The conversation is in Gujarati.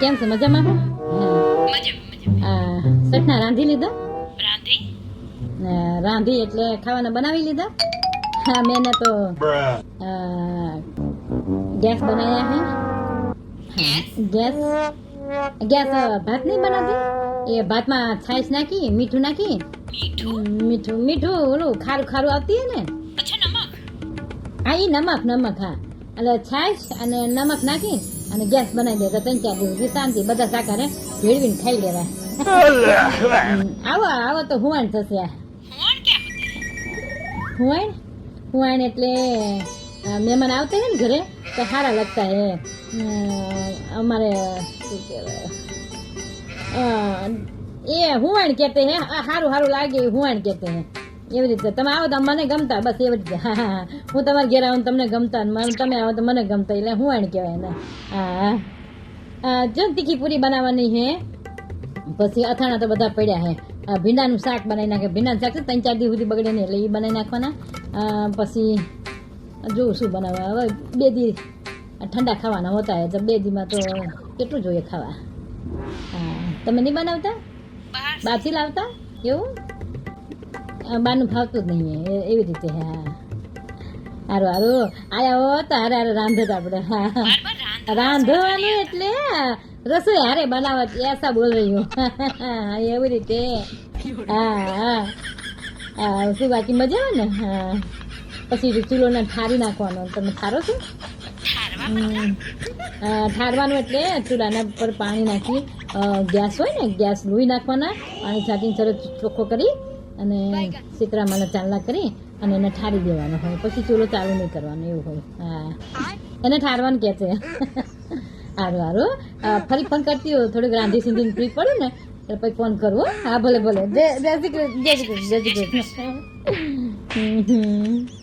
કેમ છે? મજામાં? હો? સટના રાંધી લીધા? રાંધી? રાંધી એટલે ખાવાના બનાવી લીધા? હા મેં તો ગેસ બનાવ્યા હે. ગેસ? ગેસ. ગેસ ભાત નહીં બનાવતી? એ ભાતમાં છાશ નાખી મીઠું નાખી. મીઠું? મીઠું મીઠું ઓલું ખારું ખારું આવતી હે ને? હા એ નમક નમક હા. એટલે છાશ અને નમક નાખી અને ગેસ બનાવી દે તો ત્રણ ચાર દિવસ શાંતિ બધા શાકારે ભેળવીને ખાઈ લેવાય. આવો આવો તો હુવાણ થશે. હુવાણ? હુવાણ એટલે મહેમાન આવતા હે ને ઘરે તો સારા લગતા હે. અમારે શું કહેવાય? એ હુવાણ કહેતે હે આ સારું સારું લાગે હુવાણ કહેતે હે. એવી રીતે. તમે આવો તો મને ગમતા બસ એવી રીતે. હા હા હું. તમારા ઘેર આવું તમને ગમતા તમે આવો તો મને ગમતા એટલે હુવાણ કહેવાય એને. હા હા. જો તીખી પૂરી બનાવવાની છે પછી અથાણા તો બધા પડ્યા હે. આ ભીંડાનું શાક બનાવી નાખે. ભીંડાનું શાક છે ત્રણ ચાર દિવસ સુધી બગડે નહીં એટલે એ બનાવી નાખવાના. પછી જોઉં શું બનાવવા? હવે બે દી ઠંડા ખાવાના હોતા હોય તો બે દીમાં તો કેટલું જોઈએ ખાવા? હા તમે નહીં બનાવતા? બહાર બહારથી લાવતા? એવું? બહારનું ફાવતું જ નહીં એવી રીતે હા સારું હારું આયા હો તો હારે હારે રાંધત આપણે, હા રાંધ રાંધવાનું એટલે રસોઈ હારે બનાવત એસા બોલ રહી હું એવી રીતે, હા હા. હા શું બાકી, મજા આવે ને? હા. પછી ચૂલોને ઠારી નાખવાનો, તમે ઠારો છો? ઠારવાનું એટલે ચૂલાના પર પાણી નાખી ગેસ હોય ને, ગેસ લોહી નાખવાના, પાણી છાંટીને સરસ ચોખ્ખો કરી અને સીતરામાં ચાલના કરી અને એને ઠારી દેવાનો હોય. પછી ચૂલો ચાલુ નહીં કરવાનો એવું હોય. હા. એને ઠારવાનું કહે છે. સારું સારું ફરી ફોન કરતી હોય થોડીક રાંધી સિંધી ફ્રી પડ્યું ને એટલે પછી ફોન કરવો. હા ભલે ભલે. જય શ્રી કૃષ્ણ જય શ્રી કૃષ્ણ જય શ્રી કૃષ્ણ.